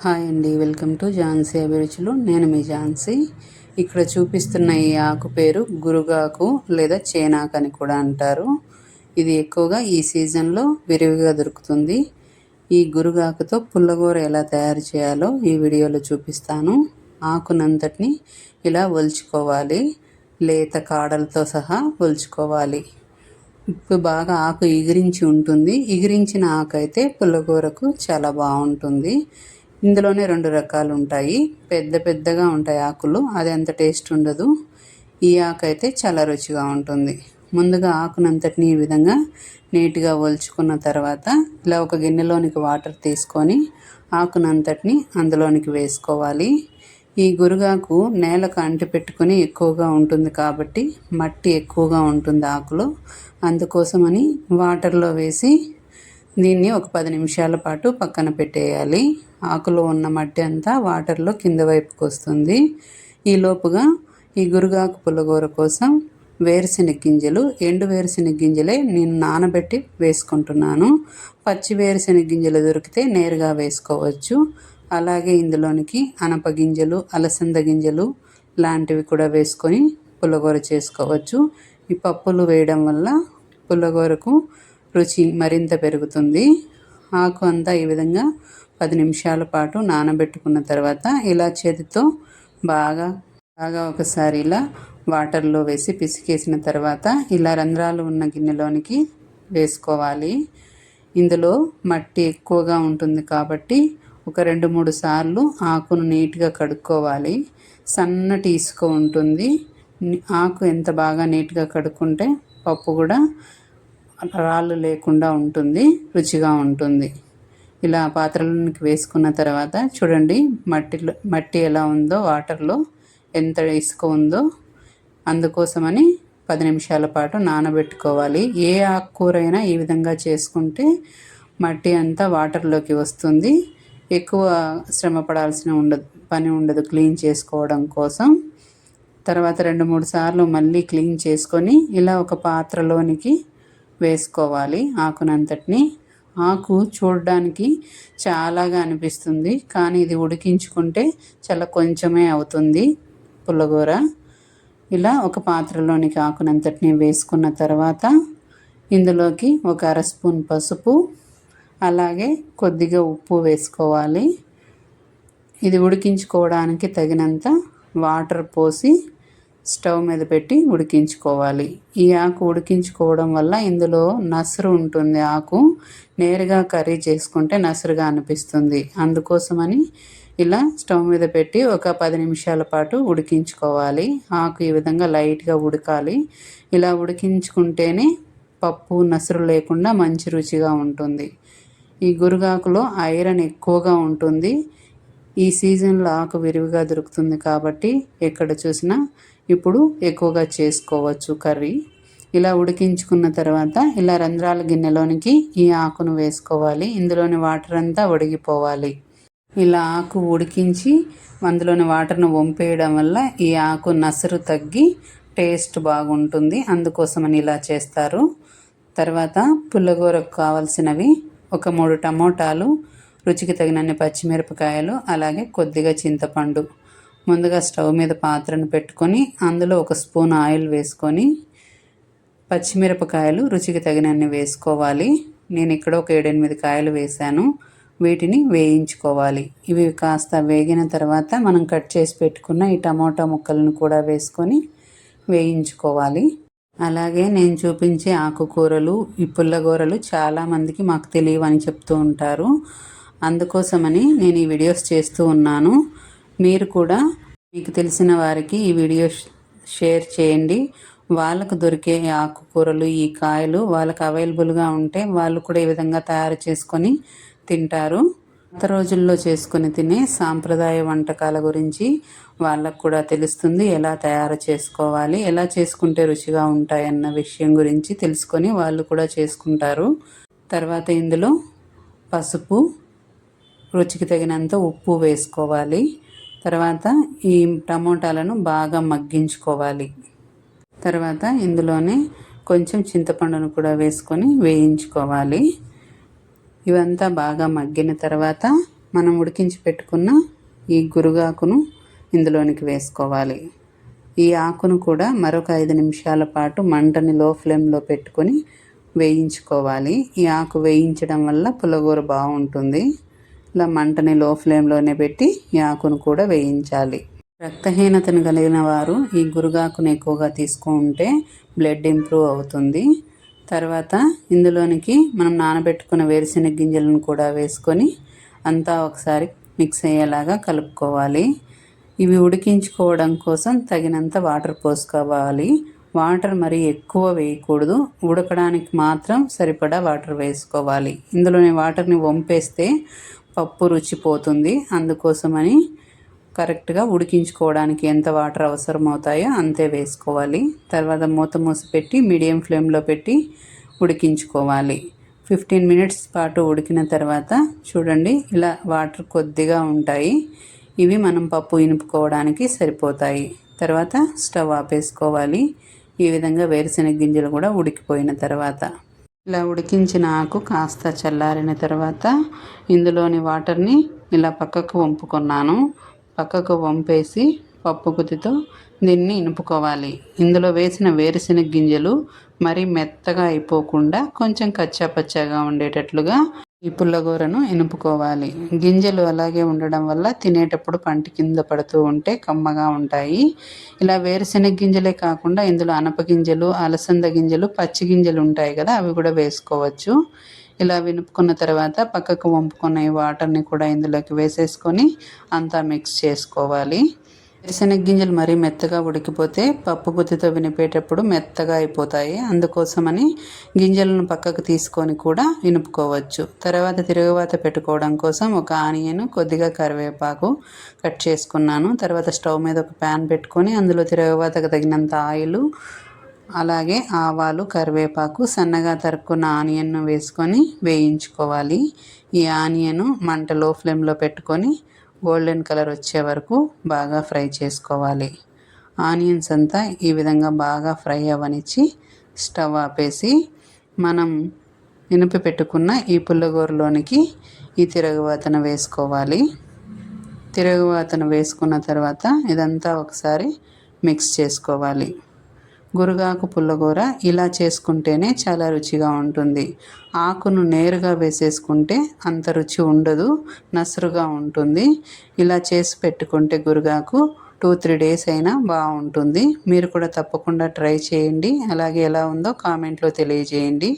Hi అండి welcome to Jhansi అభిరుచులు. నేను మీ ఝాన్సీ. ఇక్కడ చూపిస్తున్న ఈ ఆకు పేరు గురుగాకు లేదా చేనాకు అని కూడా అంటారు. ఇది ఎక్కువగా ఈ సీజన్లో విరివిగా దొరుకుతుంది. ఈ గురుగాకుతో పుల్లగూర ఎలా తయారు చేయాలో ఈ వీడియోలో చూపిస్తాను. ఆకునంతటిని ఇలా ఒలుచుకోవాలి. లేత కాడలతో సహా ఒలుచుకోవాలి. ఇప్పుడు బాగా ఆకు ఎగిరించి ఉంటుంది. ఎగిరించిన ఆకు అయితే పుల్లగూరకు చాలా బాగుంటుంది. ఇందులోనే రెండు రకాలు ఉంటాయి పెద్ద పెద్దగా ఉంటాయి ఆకులు. అది అంత టేస్ట్ ఉండదు. ఈ ఆకు అయితే చాలా రుచిగా ఉంటుంది. ముందుగా ఆకునంతటిని ఈ విధంగా నీట్గా ఒలుచుకున్న తర్వాత ఇలా ఒక గిన్నెలోనికి వాటర్ తీసుకొని ఆకునంతటిని అందులోనికి వేసుకోవాలి. ఈ గురుగాకు నేలకు అంటి పెట్టుకుని ఎక్కువగా ఉంటుంది కాబట్టి మట్టి ఎక్కువగా ఉంటుంది ఆకులో. అందుకోసమని వాటర్లో వేసి దీన్ని ఒక పది నిమిషాల పాటు పక్కన పెట్టేయాలి. ఆకులో ఉన్న మట్టి అంతా వాటర్లో కింద వైపుకు వస్తుంది. ఈ లోపుగా ఈ గురుగాకు పుల్లగూర కోసం వేరుశెనగ గింజలు ఎండు వేరుశెనగ గింజలే నేను నానబెట్టి వేసుకుంటున్నాను. పచ్చి వేరుశెనగ గింజలు దొరికితే నేరుగా వేసుకోవచ్చు. అలాగే ఇందులోనికి అనప గింజలు అలసంద గింజలు లాంటివి కూడా వేసుకొని పుల్లగూర చేసుకోవచ్చు. ఈ పప్పులు వేయడం వల్ల పుల్లగూరకు రుచి మరింత పెరుగుతుంది. ఆకు అంతా ఈ విధంగా పది నిమిషాల పాటు నానబెట్టుకున్న తర్వాత ఇలా చేతితో బాగా బాగా ఒకసారి ఇలా వాటర్లో వేసి పిసికేసిన తర్వాత ఇలా రంధ్రాలు ఉన్న గిన్నెలోనికి వేసుకోవాలి. ఇందులో మట్టి ఎక్కువగా ఉంటుంది కాబట్టి ఒక రెండు మూడు సార్లు ఆకును నీట్గా కడుక్కోవాలి. సన్నటి ఇసుక ఉంటుంది. ఆకు ఎంత బాగా నీట్గా కడుక్కుంటే పప్పు కూడా రాళ్ళు లేకుండా ఉంటుంది రుచిగా ఉంటుంది. ఇలా పాత్రలోనికి వేసుకున్న తర్వాత చూడండి మట్టిలో మట్టి ఎలా ఉందో వాటర్లో ఎంత ఇసుక ఉందో. అందుకోసమని పది నిమిషాల పాటు నానబెట్టుకోవాలి. ఏ ఆకుకూరైనా ఈ విధంగా చేసుకుంటే మట్టి అంతా వాటర్లోకి వస్తుంది. ఎక్కువ శ్రమ పడాల్సిన ఉండదు పని ఉండదు క్లీన్ చేసుకోవడం కోసం. తర్వాత రెండు మూడు సార్లు మళ్ళీ క్లీన్ చేసుకొని ఇలా ఒక పాత్రలోనికి వేసుకోవాలి ఆకునంతటిని. ఆకు చూడడానికి చాలాగా అనిపిస్తుంది. కానీ ఇది ఉడికించుకుంటే చాలా కొంచెమే అవుతుంది పుల్లగూర. ఇలా ఒక పాత్రలోనికి ఆకునంతటిని వేసుకున్న తర్వాత ఇందులోకి ఒక అర స్పూన్ పసుపు అలాగే కొద్దిగా ఉప్పు వేసుకోవాలి. ఇది ఉడికించుకోవడానికి తగినంత వాటర్ పోసి స్టవ్ మీద పెట్టి ఉడికించుకోవాలి. ఈ ఆకు ఉడికించుకోవడం వల్ల ఇందులో నసరు ఉంటుంది. ఆకు నేరుగా కర్రీ చేసుకుంటే నసరుగా అనిపిస్తుంది. అందుకోసమని ఇలా స్టవ్ మీద పెట్టి ఒక పది నిమిషాల పాటు ఉడికించుకోవాలి. ఆకు ఈ విధంగా లైట్గా ఉడకాలి. ఇలా ఉడికించుకుంటేనే పప్పు నసరు లేకుండా మంచి రుచిగా ఉంటుంది. ఈ గురుగాకులో ఐరన్ ఎక్కువగా ఉంటుంది. ఈ సీజన్లో ఆకు విరివిగా దొరుకుతుంది కాబట్టి ఎక్కడ చూసినా ఇప్పుడు ఎక్కువగా చేసుకోవచ్చు కర్రీ. ఇలా ఉడికించుకున్న తర్వాత ఇలా రంధ్రాల గిన్నెలోనికి ఈ ఆకును వేసుకోవాలి. ఇందులోని వాటర్ అంతా ఉడిగిపోవాలి ఇలా ఆకు ఉడికించి అందులోని వాటర్ను వంపేయడం వల్ల ఈ ఆకు నసరు తగ్గి టేస్ట్ బాగుంటుంది. అందుకోసమని ఇలా చేస్తారు. తర్వాత పుల్లగూరకు కావలసినవి ఒక మూడు టమోటాలు రుచికి తగినన్ని పచ్చిమిరపకాయలు అలాగే కొద్దిగా చింతపండు. ముందుగా స్టవ్ మీద పాత్రను పెట్టుకొని అందులో ఒక స్పూన్ ఆయిల్ వేసుకొని పచ్చిమిరపకాయలు రుచికి తగినన్ని వేసుకోవాలి. నేను ఇక్కడ ఒక ఏడెనిమిది కాయలు వేశాను. వీటిని వేయించుకోవాలి. ఇవి కాస్త వేగిన తర్వాత మనం కట్ చేసి పెట్టుకున్న ఈ టమోటా ముక్కలను కూడా వేసుకొని వేయించుకోవాలి. అలాగే నేను చూపించే ఆకుకూరలు ఈ పుల్లగూరలు చాలామందికి మాకు తెలియవని చెప్తూ ఉంటారు. అందుకోసమని నేను ఈ వీడియోస్ చేస్తూ ఉన్నాను. మీరు కూడా మీకు తెలిసిన వారికి ఈ వీడియో షేర్ చేయండి. వాళ్ళకు దొరికే ఆకుకూరలు ఈ కాయలు వాళ్ళకి అవైలబుల్గా ఉంటే వాళ్ళు కూడా ఈ విధంగా తయారు చేసుకొని తింటారు. పాత రోజుల్లో చేసుకొని తినే సాంప్రదాయ వంటకాల గురించి వాళ్ళకు కూడా తెలుస్తుంది. ఎలా తయారు చేసుకోవాలి ఎలా చేసుకుంటే రుచిగా ఉంటాయన్న విషయం గురించి తెలుసుకొని వాళ్ళు కూడా చేసుకుంటారు. తర్వాత ఇందులో పసుపు రుచికి తగినంత ఉప్పు వేసుకోవాలి. తర్వాత ఈ టమోటాలను బాగా మగ్గించుకోవాలి. తర్వాత ఇందులోనే కొంచెం చింతపండును కూడా వేసుకొని వేయించుకోవాలి. ఇవంతా బాగా మగ్గిన తర్వాత మనం ఉడికించి పెట్టుకున్న ఈ గురుగాకును ఇందులోనికి వేసుకోవాలి. ఈ ఆకును కూడా మరొక ఐదు నిమిషాల పాటు మంటని లో ఫ్లేమ్లో పెట్టుకొని వేయించుకోవాలి. ఈ ఆకు వేయించడం వల్ల పులగూర బాగుంటుంది. ఇలా మంటని లో ఫ్లేమ్లోనే పెట్టి ఈ ఆకును కూడా వేయించాలి. రక్తహీనతను కలిగిన వారు ఈ గురుగాకును ఎక్కువగా తీసుకుంటే బ్లడ్ ఇంప్రూవ్ అవుతుంది. తర్వాత ఇందులోనికి మనం నానబెట్టుకున్న వేరుశెనగ గింజలను కూడా వేసుకొని అంతా ఒకసారి మిక్స్ అయ్యేలాగా కలుపుకోవాలి. ఇవి ఉడికించుకోవడం కోసం తగినంత వాటర్ పోసుకోవాలి. వాటర్ మరి ఎక్కువ వేయకూడదు. ఉడకడానికి మాత్రం సరిపడా వాటర్ వేసుకోవాలి. ఇందులోని వాటర్ని వంపేస్తే పప్పు రుచిపోతుంది అందుకోసమని కరెక్ట్గా ఉడికించుకోవడానికి ఎంత వాటర్ అవసరమవుతాయో అంతే వేసుకోవాలి. తర్వాత మూత మూసి పెట్టి మీడియం ఫ్లేమ్లో పెట్టి ఉడికించుకోవాలి. ఫిఫ్టీన్ మినిట్స్ పాటు ఉడికిన తర్వాత చూడండి ఇలా వాటర్ కొద్దిగా ఉంటాయి. ఇవి మనం పప్పు ఇనుపుకోవడానికి సరిపోతాయి. తర్వాత స్టవ్ ఆపేసుకోవాలి. ఈ విధంగా వేరుశెనగ గింజలు కూడా ఉడికిపోయిన తర్వాత. ఇలా ఉడికించిన ఆకు కాస్త చల్లారిన తర్వాత ఇందులోని వాటర్ని ఇలా పక్కకు వంపుకున్నాను. పక్కకు వంపేసి పప్పు గుత్తితో దీన్ని ఇనుపుకోవాలి. ఇందులో వేసిన వేరుశెనగ గింజలు మరీ మెత్తగా అయిపోకుండా కొంచెం కచ్చాపచ్చాగా ఉండేటట్లుగా ఈ పుల్లగూరను ఎనుపుకోవాలి. గింజలు అలాగే ఉండడం వల్ల తినేటప్పుడు పంటి కింద పడుతూ ఉంటే కమ్మగా ఉంటాయి. ఇలా వేరుశెనగ గింజలే కాకుండా ఇందులో అనప గింజలు అలసంద గింజలు పచ్చి గింజలు ఉంటాయి కదా అవి కూడా వేసుకోవచ్చు. ఇలా వినుపుకున్న తర్వాత పక్కకు వంపుకున్న ఈ వాటర్ని కూడా ఇందులోకి వేసేసుకొని అంతా మిక్స్ చేసుకోవాలి. వేరుశెనగ గింజలు మరీ మెత్తగా ఉడికిపోతే పప్పు గుత్తితో వినిపేటప్పుడు మెత్తగా అయిపోతాయి. అందుకోసమని గింజలను పక్కకు తీసుకొని కూడా వినుపుకోవచ్చు తర్వాత తిరుగువాత పెట్టుకోవడం కోసం ఒక ఆనియన్ కొద్దిగా కరివేపాకు కట్ చేసుకున్నాను. తర్వాత స్టవ్ మీద ఒక ప్యాన్ పెట్టుకొని అందులో తిరుగువాతకు తగినంత ఆయిల్ అలాగే ఆవాలు కరివేపాకు సన్నగా తరుక్కున్న ఆనియన్ను వేసుకొని వేయించుకోవాలి. ఈ ఆనియన్ మంట లో ఫ్లేమ్లో పెట్టుకొని గోల్డెన్ కలర్ వచ్చే వరకు బాగా ఫ్రై చేసుకోవాలి. ఆనియన్స్ అంతా ఈ విధంగా బాగా ఫ్రై అవ్వనిచ్చి స్టవ్ ఆపేసి మనం నినిపి పెట్టుకున్న ఈ పుల్లగూరలోనికి ఈ తిరగవాతను వేసుకోవాలి. తిరగవాతను వేసుకున్న తర్వాత ఇదంతా ఒకసారి మిక్స్ చేసుకోవాలి. గురుగాకు పుల్లగూర ఇలా చేసుకుంటేనే చాలా రుచిగా ఉంటుంది. ఆకును నేరుగా వేసేసుకుంటే అంత రుచి ఉండదు నసురుగా ఉంటుంది. ఇలా చేసి పెట్టుకుంటే గురుగాకు టూ త్రీ డేస్ అయినా బాగుంటుంది. మీరు కూడా తప్పకుండా ట్రై చేయండి. అలాగే ఎలా ఉందో కామెంట్లో తెలియజేయండి.